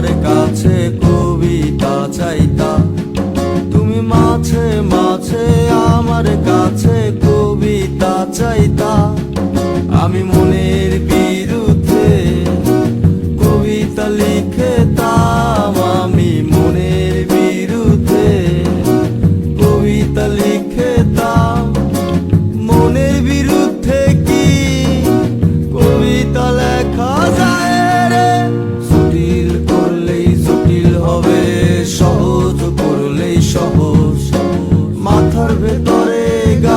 আমার কাছে কবিতা চাইতা তুমি মাঝে মাঝে আমার কাছে কবিতা চাইতা। আমি মনের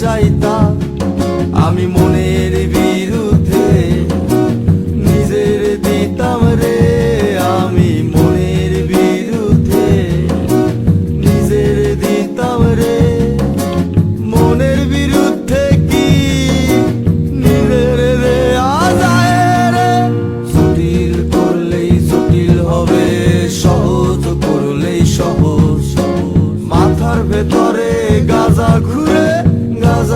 চাইতা আমি মনের বিরুদ্ধে নিজের দিতাম রে। আমি মনের বিরুদ্ধে নিজের দিতাম রে। মনের বিরুদ্ধে কি নিজের রে? জটিল করলেই জটিল হবে, সহজ করলেই সহজ। মাথার ভেতরে